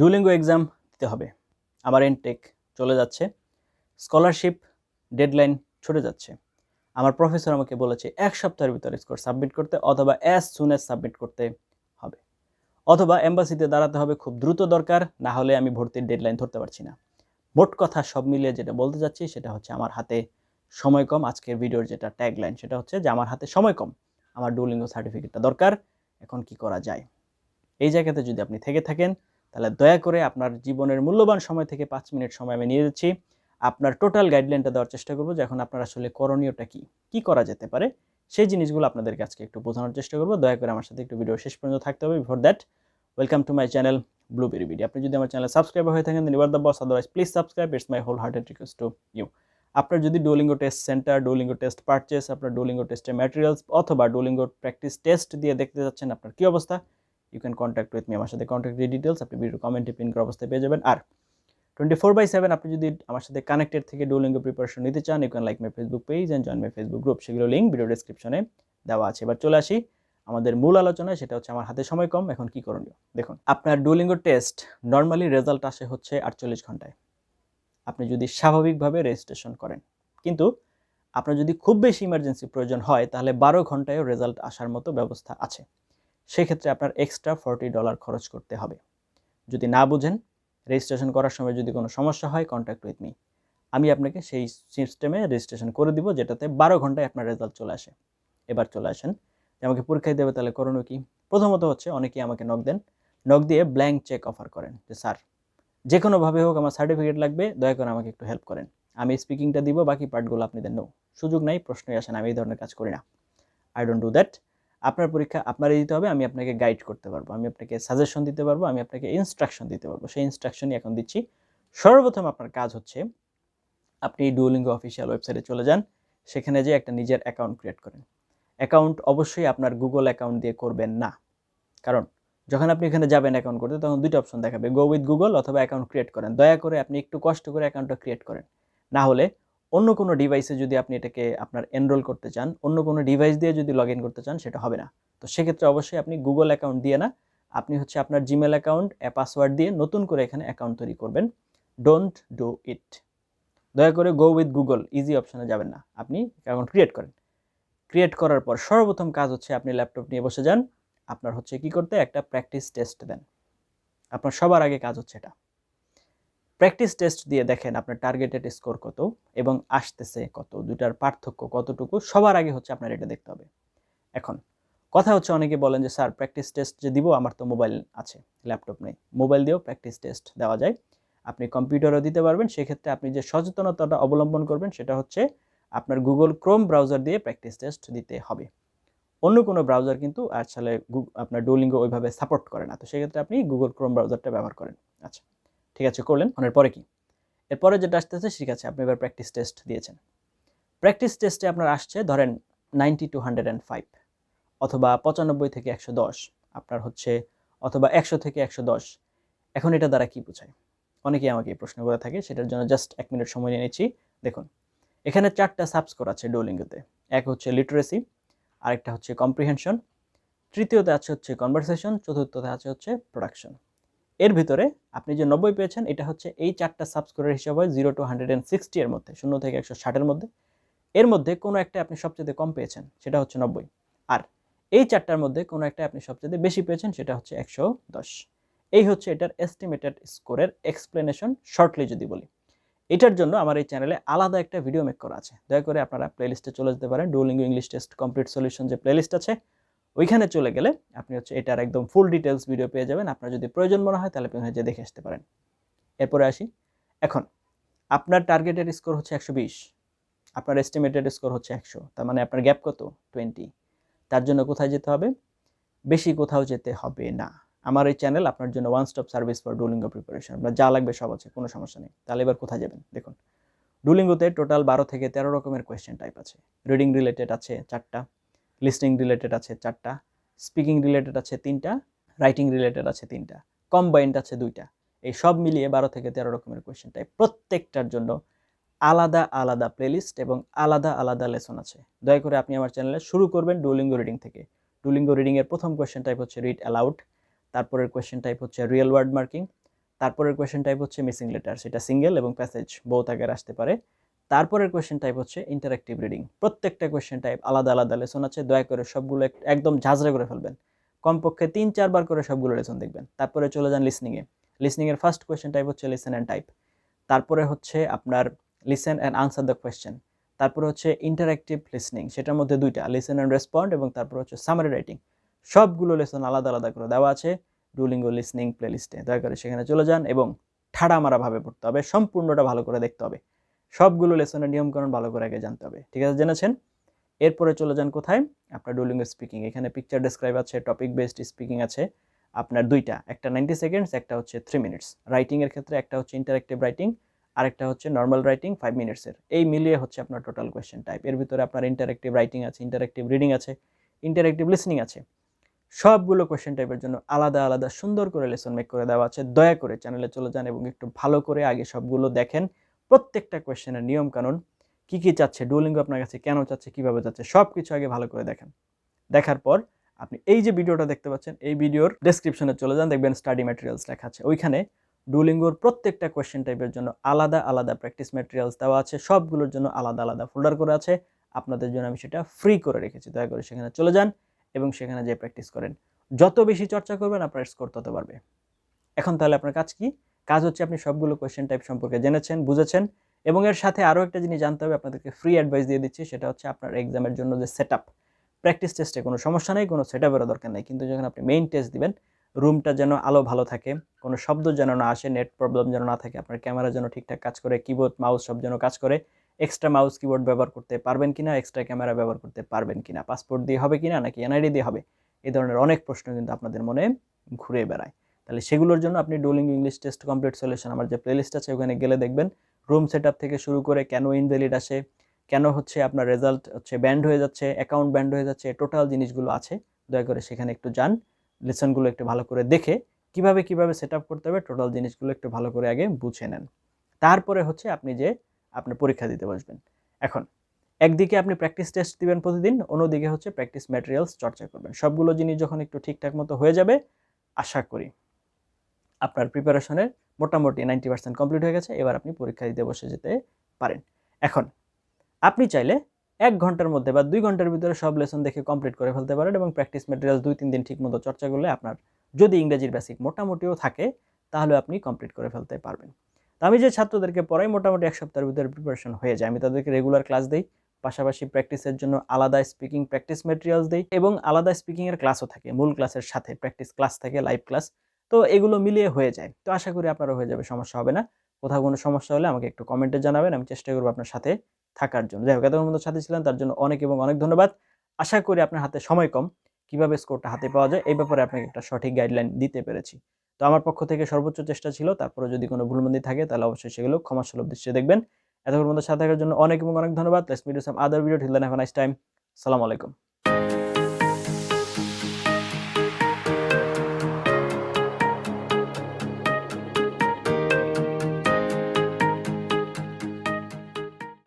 Duolingo exam দিতে হবে। আমার এনটেক চলে যাচ্ছে। স্কলারশিপ ডেডলাইন ছুটে যাচ্ছে। আমার প্রফেসর আমাকে বলেছে, এক সপ্তাহের ভিতরে স্কোর সাবমিট করতে অথবা অ্যাজ সুন অ্যাজ সাবমিট করতে হবে। অথবা এম্বাসিতে দাঁড়াতে হবে, খুব দ্রুত দরকার, না হলে আমি ভর্তির ডেডলাইন ধরতে পারছি না। মোট কথা সব মিলিয়ে যেটা বলতে যাচ্ছি সেটা হচ্ছে আমার হাতে সময় কম। আজকের ভিডিওর যেটা ট্যাগলাইন সেটা হচ্ছে যে আমার হাতে সময় কম। আমার ডুলিঙ্গো সার্টিফিকেটটা দরকার, এখন কি করা যায়? এই জায়গাতে যদি আপনি থেকে থাকেন তাহলে দয়া করে আপনার জীবনের মূল্যবান সময় থেকে পাঁচ মিনিট সময় আমি নিয়ে যাচ্ছি। আপনার টোটাল গাইডলাইনটা দেওয়ার চেষ্টা করব যে এখন আপনার আসলে করণীয়টা কী? কী করা যেতে পারে? সেই জিনিসগুলো আপনাদেরকে আজকে একটু বোঝানোর চেষ্টা করব। দয়া করে আমার সাথে একটু ভিডিও শেষ পর্যন্ত থাকতে হবে। Before that welcome to my channel blueberry video আপনি যদি আমার চ্যানেল সাবস্ক্রাইব হয়ে থাকেন then you're the boss otherwise please subscribe it's my wholehearted request to you আপনার যদি Duolingo test centre Duolingo test purchase আপনার ডোলিঙ্গো টেস্টের ম্যাটেরিয়ালস অথবা ডোলিঙ্গো প্র্যাকটিস টেস্ট দিয়ে দেখতে যাচ্ছেন, আপনার কী অবস্থা? You can contact with me আমার সাথে কন্ট্যাক্ট ডিটেলস আপনি ভিডিও কমেন্টে পিন করা অবস্থায় পেয়ে যাবেন। আর টোয়েন্টি ফোর বাই সেভেন আপনি যদি আমার সাথে কানেক্টেড থেকে ডোলিঙ্গো প্রিপারেশন নিতে চান you can like my Facebook page and join my Facebook group সেগুলো লিঙ্ক ভিডিও ডিসক্রিপশনে দেওয়া আছে। এবার চলে আসি আমাদের মূল আলোচনায়। সেটা হচ্ছে আমার হাতে সময় কম, এখন কি করণীয়? দেখুন, আপনার ডুলিঙ্গো টেস্ট নর্মালি রেজাল্ট আসে হচ্ছে আটচল্লিশ ঘন্টায়। আপনি যদি স্বাভাবিকভাবে রেজিস্ট্রেশন করেন। কিন্তু আপনার যদি খুব বেশি ইমার্জেন্সি প্রয়োজন হয়, তাহলে বারো ঘন্টায়ও রেজাল্ট আসার মতো ব্যবস্থা আছে। সেক্ষেত্রে আপনার এক্সট্রা ফর্টি ডলার খরচ করতে হবে। যদি না বুঝেন রেজিস্ট্রেশন করার সময় যদি কোনো সমস্যা হয় কন্ট্যাক্ট উইথ মি আমি আপনাকে সেই সিস্টেমে রেজিস্ট্রেশন করে দিব, যেটাতে বারো ঘন্টায় আপনার রেজাল্ট চলে আসে। এবার চলে আসেন আমাকে পরীক্ষায় দেবে তাহলে করণীয় কি? প্রথমত হচ্ছে অনেকেই আমাকে নক দেন। নক দিয়ে ব্ল্যাঙ্ক চেক অফার করেন, যে স্যার যে কোনোভাবে হোক আমার সার্টিফিকেট লাগবে, দয়া করে আমাকে একটু হেল্প করেন। আমি স্পিকিংটা দিব, বাকি পার্টগুলো আপনি দেন। নো সুযোগ নাই, প্রশ্নই আসেন আমি এই ধরনের কাজ করি না। আই ডোন্ট ডু দ্যাট আপনার পরীক্ষা আপনারই দিতে হবে, আমি আপনাকে গাইড করতে পারব। আমি আপনাকে সাজেশন দিতে পারব, আমি আপনাকে ইনস্ট্রাকশন দিতে পারব। সেই ইনস্ট্রাকশনই এখন দিচ্ছি। সর্বপ্রথম আপনার কাজ হচ্ছে, আপনি ডুওলিঙ্গো অফিসিয়াল ওয়েবসাইটে চলে যান। সেখানে যে একটা নিজের অ্যাকাউন্ট ক্রিয়েট করেন। অ্যাকাউন্ট অবশ্যই আপনার গুগল অ্যাকাউন্ট দিয়ে করবেন না। কারণ, যখন আপনি এখানে যাবেন অ্যাকাউন্ট করতে, তখন দুইটা অপশন দেখাবে। গো উইথ গুগল অথবা অ্যাকাউন্ট ক্রিয়েট করেন। দয়া করে আপনি একটু কষ্ট করে অ্যাকাউন্টটা ক্রিয়েট করেন। না হলে অন্য কোনো ডিভাইসে যদি আপনি এটাকে আপনার এনরোল করতে চান, অন্য কোনো ডিভাইস দিয়ে যদি লগ করতে চান, সেটা হবে না। তো সেক্ষেত্রে অবশ্যই আপনি গুগল অ্যাকাউন্ট দিয়ে না, আপনি হচ্ছে আপনার জিমেল অ্যাকাউন্ট পাসওয়ার্ড দিয়ে নতুন করে এখানে অ্যাকাউন্ট তৈরি করবেন। ডোন্ট ডু ইট দয়া করে গো উইথ গুগল ইজি অপশানে যাবেন না। আপনি অ্যাকাউন্ট ক্রিয়েট করেন। ক্রিয়েট করার পর সর্বপ্রথম কাজ হচ্ছে আপনি ল্যাপটপ নিয়ে বসে যান। আপনার হচ্ছে কি করতে, একটা প্র্যাকটিস টেস্ট দেন। আপনার সবার আগে কাজ হচ্ছে এটা। প্র্যাকটিস টেস্ট দিয়ে দেখেন আপনার টার্গেটেড স্কোর কত এবং আসতেছে কত দুটার পার্থক্য কতটুকু, সবার আগে হচ্ছে আপনার এটা দেখতে হবে। এখন, কথা হচ্ছে অনেকে বলেন যে, স্যার, প্র্যাকটিস টেস্ট যে দিব, আমার তো মোবাইল আছে, ল্যাপটপ নেই। মোবাইল দিয়েও প্র্যাকটিস টেস্ট দেওয়া যায়। আপনি কম্পিউটারও দিতে পারবেন, সেক্ষেত্রে আপনি যে সচেতনতাটা অবলম্বন করবেন, সেটা হচ্ছে আপনার গুগল ক্রোম ব্রাউজার দিয়ে প্র্যাকটিস টেস্ট দিতে হবে। অন্য কোনো ব্রাউজার কিন্তু আসলে আপনার ডোলিঙ্গো ওইভাবে সাপোর্ট করে না। তো সেক্ষেত্রে আপনি গুগল ক্রোম ব্রাউজারটা ব্যবহার করেন। আচ্ছা। ঠিক আছে, করলেন। এরপরে কি? এরপরে যেটা আসতেছে, ঠিক আছে, আপনি এবার প্র্যাকটিস টেস্ট দিয়েছেন। প্র্যাকটিস টেস্টে আপনার আসছে, ধরেন নাইনটি টু হান্ড্রেড ফাইভ অথবা পঁচানব্বই থেকে একশো দশ। আপনার হচ্ছে অথবা একশো থেকে একশো দশ। এখন এটা দ্বারা কি বোঝায়? অনেকেই আমাকে এই প্রশ্ন করে থাকে, সেটার জন্য জাস্ট এক মিনিট সময় নিয়ে নিচ্ছি। দেখুন, এখানে চারটা সাবস্কোর আছে ডোলিঙ্গোতে এক হচ্ছে লিটারেসি আরেকটা হচ্ছে কম্প্রিহেনশন তৃতীয়তে আছে হচ্ছে কনভারসেশন চতুর্থতে আছে হচ্ছে প্রোডাকশন এর ভিতরে আপনি যে নব্বই পেয়েছেন, এটা হচ্ছে এই চারটা সাবস্কোরের হিসাব হয় zero to hundred and sixty এর মধ্যে, শূন্য থেকে একশো ষাটের মধ্যে। এর মধ্যে কোনো একটা আপনি সবচেয়ে কম পেয়েছেন, সেটা হচ্ছে নব্বই। আর এই চারটার মধ্যে কোনো একটা আপনি সবচেয়ে বেশি পেয়েছেন, সেটা হচ্ছে একশো দশ। এই হচ্ছে এটার এস্টিমেটেড স্কোরের এক্সপ্লেনেশন শর্টলি যদি বলি। এটার জন্য আমার এই চ্যানেলে আলাদা একটা ভিডিও মেক করা আছে। দয়া করে আপনারা প্লেলিস্টে চলে যেতে পারেন। Duolingo English test complete solution যে প্লেলিস্ট আছে ওইখানে চলে গেলে আপনি হচ্ছে এটার একদম ফুল ডিটেলস ভিডিও পেয়ে যাবেন। আপনার যদি প্রয়োজন মনে হয় তাহলে আপনি যে দেখে আসতে পারেন। এরপরে আসি। এখন, আপনার টার্গেটের স্কোর হচ্ছে একশো বিশ। আপনার এস্টিমেটেড স্কোর হচ্ছে একশো। তার মানে আপনার গ্যাপ কত? টোয়েন্টি তার জন্য কোথায় যেতে হবে? বেশি কোথাও যেতে হবে না। আমার এই চ্যানেল আপনার জন্য one stop service for Duolingo preparation আপনার যা লাগবে সব আছে, কোনো সমস্যা নেই। তাহলে এবার কোথায় যাবেন? দেখুন ডুলিঙ্গোতে টোটাল বারো থেকে তেরো রকমের কোয়েশ্চেন টাইপ আছে। রিডিং রিলেটেড আছে চারটা। লিসনিং রিলেটেড আছে চারটা, স্পিকিং রিলেটেড আছে তিনটা, রাইটিং রিলেটেড আছে তিনটা, কম্বাইন্ড আছে দুইটা। এই সব মিলিয়ে বারো থেকে তেরো রকমের কোয়েশ্চেন টাইপ প্রত্যেকটার জন্য আলাদা আলাদা প্লেলিস্ট এবং আলাদা আলাদা লেসন আছে। দয়া করে আপনি আমার চ্যানেলে শুরু করবেন ডুলিঙ্গো রিডিং থেকে। ডুলিঙ্গো রিডিংয়ের প্রথম কোয়েশ্চেন টাইপ হচ্ছে রিড অ্যালাউড তারপরের কোয়েশ্চেন টাইপ হচ্ছে রিয়েল ওয়ার্ড মার্কিং তারপরের কোয়েশ্চেন টাইপ হচ্ছে মিসিং লেটার সেটা সিঙ্গেল এবং প্যাসেজ বোথ আকারে আসতে পারে। তারপরের কোয়েশ্চেন টাইপ হচ্ছে ইন্টারাক্টিভ রিডিং প্রত্যেকটা কোয়েশ্চেন টাইপ আলাদা আলাদা লেসন আছে, দয়া করে সবগুলো একদম ঝাঁঝরা করে ফেলবেন। কমপক্ষে তিন, চারবার করে সবগুলো লেসন দেখবেন। তারপরে চলে যান লিসনিংয়ে লিসনিংয়ের ফার্স্ট কোয়েশ্চেন টাইপ হচ্ছে লিসেন অ্যান্ড টাইপ তারপরে হচ্ছে আপনার listen and answer the question তারপরে হচ্ছে ইন্টারাক্টিভ লিসনিং সেটার মধ্যে দুইটা লিসেন অ্যান্ড রেসপন্ড এবং তারপর হচ্ছে সামারি রাইটিং সবগুলো লেসন আলাদা আলাদা করে দেওয়া আছে ডুলিঙ্গো লিসনিং প্লেলিস্টে দয়া করে সেখানে চলে যান এবং ঠাড়া মারাভাবে পড়তে হবে, সম্পূর্ণটা ভালো করে দেখতে হবে। সবগুলো লেসনের নিয়মকানুন ভালো করে আগে জানতে হবে। ঠিক আছে, জেনেছেন? এরপরে চলে যান কোথায়? আপনার ডুলিঙ্গো স্পিকিং এখানে পিকচার ডেসক্রাইব আছে টপিক বেসড স্পিকিং আছে, আপনার দুইটা, একটা নাইনটি সেকেন্ডস একটা হচ্ছে থ্রি মিনিটস রাইটিংয়ের ক্ষেত্রে একটা হচ্ছে ইন্টারাক্টিভ রাইটিং আরেকটা হচ্ছে নর্মাল রাইটিং ফাইভ মিনিটসের এই মিলিয়ে হচ্ছে আপনার টোটাল কোয়েশ্চেন টাইপের ভিতরে আপনার ইন্টারাক্টিভ রাইটিং আছে ইন্টারাক্টিভ রিডিং আছে ইন্টারাক্টিভ লিসনিং আছে। সবগুলো কোয়েশ্চেন টাইপের জন্য আলাদা আলাদা সুন্দর করে লেসন মেক করে দেওয়া আছে। দয়া করে চ্যানেলে চলে যান এবং একটু ভালো করে আগে সবগুলো দেখেন। প্রত্যেকটা কোয়েশ্চেনের নিয়ম কানুন কী কী চাচ্ছে ডুলিঙ্গো আপনার কাছে কেন চাচ্ছে, কীভাবে চাচ্ছে সব কিছু আগে ভালো করে দেখেন। দেখার পর আপনি এই যে ভিডিওটা দেখতে পাচ্ছেন, এই ভিডিওর ডেসক্রিপশনে চলে যান, দেখবেন স্টাডি ম্যাটেরিয়ালস লেখা আছে। ওইখানে ডুলিঙ্গোর প্রত্যেকটা কোয়েশ্চেন টাইপের জন্য আলাদা আলাদা প্র্যাকটিস ম্যাটেরিয়ালস দেওয়া আছে, সবগুলোর জন্য আলাদা আলাদা ফোল্ডার করে আছে। আপনাদের জন্য আমি সেটা ফ্রি করে রেখেছি, দয়া করে সেখানে চলে যান এবং সেখানে যে প্র্যাকটিস করেন। যত বেশি চর্চা করবেন, আপনার স্কোর তত বাড়বে। এখন তাহলে আপনার কাজ কি? কাজ হচ্ছে আপনি সবগুলো কোয়েশ্চেন টাইপ সম্পর্কে জেনেছেন, বুঝেছেন এবং এর সাথে আরও একটা জিনিস জানতে হবে, আপনাদেরকে ফ্রি অ্যাডভাইস দিয়ে দিচ্ছি, সেটা হচ্ছে আপনার এক্সামের জন্য যে সেট আপ প্র্যাকটিস টেস্টে কোনো সমস্যা নেই, কোনো সেট আপেরও দরকার নেই, কিন্তু যখন আপনি মেইন টেস্ট দিবেন রুমটা যেন আলো ভালো থাকে, কোনো শব্দ যেন না আসে নেট প্রবলেম যেন না থাকে, আপনার ক্যামেরা যেন ঠিকঠাক কাজ করে কিবোর্ড মাউস সব যেন কাজ করে এক্সট্রা মাউস কিবোর্ড ব্যবহার করতে পারবেন কিনা এক্সট্রা ক্যামেরা ব্যবহার করতে পারবেন কিনা পাসপোর্ট দিয়ে হবে কিনা, নাকি এনআইডি দিয়ে হবে এই ধরনের অনেক প্রশ্ন কিন্তু আপনাদের মনে ঘুরে বেড়ায়। তাহলে সেগুলোর জন্য আপনি Duolingo English test complete solution আমার যে প্লেলিস্ট আছে, ওখানে গেলে দেখবেন রুম সেট থেকে শুরু করে কেন ইনভ্যালিড আসে, কেন হচ্ছে আপনার রেজাল্ট হচ্ছে ব্যান্ড হয়ে যাচ্ছে অ্যাকাউন্ট ব্যান্ড হয়ে যাচ্ছে টোটাল জিনিসগুলো আছে। দয়া করে সেখানে একটু যান লেসনগুলো একটু ভালো করে দেখে কীভাবে কীভাবে সেট করতে হবে টোটাল জিনিসগুলো একটু ভালো করে আগে বুঝে নেন। তারপরে হচ্ছে আপনি যে আপনার পরীক্ষা দিতে বসবেন। এখন, একদিকে আপনি প্র্যাকটিস টেস্ট দিবেন প্রতিদিন, অন্যদিকে হচ্ছে প্র্যাকটিস ম্যাটেরিয়ালস চর্চা করবেন। সবগুলো জিনিস যখন একটু ঠিকঠাক মতো হয়ে যাবে, আশা করি। আপনার প্রিপারেশনের মোটামুটি নাইনটি পার্সেন্ট কমপ্লিট হয়ে গেছে, এবার আপনি পরীক্ষা দিতে বসে যেতে পারেন। এখন, আপনি চাইলে এক ঘণ্টার মধ্যে বা দুই ঘণ্টার ভিতরে সব লেসন দেখে কমপ্লিট করে ফেলতে পারেন এবং প্র্যাকটিস ম্যাটেরিয়াল দুই তিন দিন ঠিক মতো চর্চা করলে আপনার যদি ইংরেজির বেসিক মোটামুটিও থাকে, তাহলে আপনি কমপ্লিট করে ফেলতে পারবেন। তো আমি যে ছাত্রদেরকে পড়াই, মোটামুটি এক সপ্তাহের ভিতরে প্রিপারেশন হয়ে যায়। আমি তাদেরকে রেগুলার ক্লাস দিই, পাশাপাশি প্র্যাকটিসের জন্য আলাদা স্পিকিং প্র্যাকটিস ম্যাটেরিয়ালস দিই এবং আলাদা স্পিকিংয়ের ক্লাসও থাকে। মূল ক্লাসের সাথে প্র্যাকটিস ক্লাস থাকে লাইভ ক্লাস তো এগুলো মিলিয়ে হয়ে যায়। তো আশা করি আপনারও হয়ে যাবে, সমস্যা হবে না। কোথাও কোনো সমস্যা হলে আমাকে একটু কমেন্টে জানাবেন, আমি চেষ্টা করব আপনার সাথে থাকার জন্য। যাই হোক, এতক্ষণ মতো সাথে ছিলেন, তার জন্য অনেক এবং অনেক ধন্যবাদ। আশা করি আপনার হাতে সময় কম। কীভাবে স্কোরটা হাতে পাওয়া যায়, এই ব্যাপারে আপনাকে একটা সঠিক গাইডলাইন দিতে পেরেছি। তো আমার পক্ষ থেকে সর্বোচ্চ চেষ্টা ছিল তারপরে যদি কোনো ভুলমন্দি থাকে, তাহলে অবশ্যই সেগুলো ক্ষমাসুলভ দৃশ্যে দেখবেন। এতক্ষণ মতো সাথে থাকার জন্য অনেক এবং অনেক ধন্যবাদ। Let's meet other video till then have nice time সালাম আলাইকুম।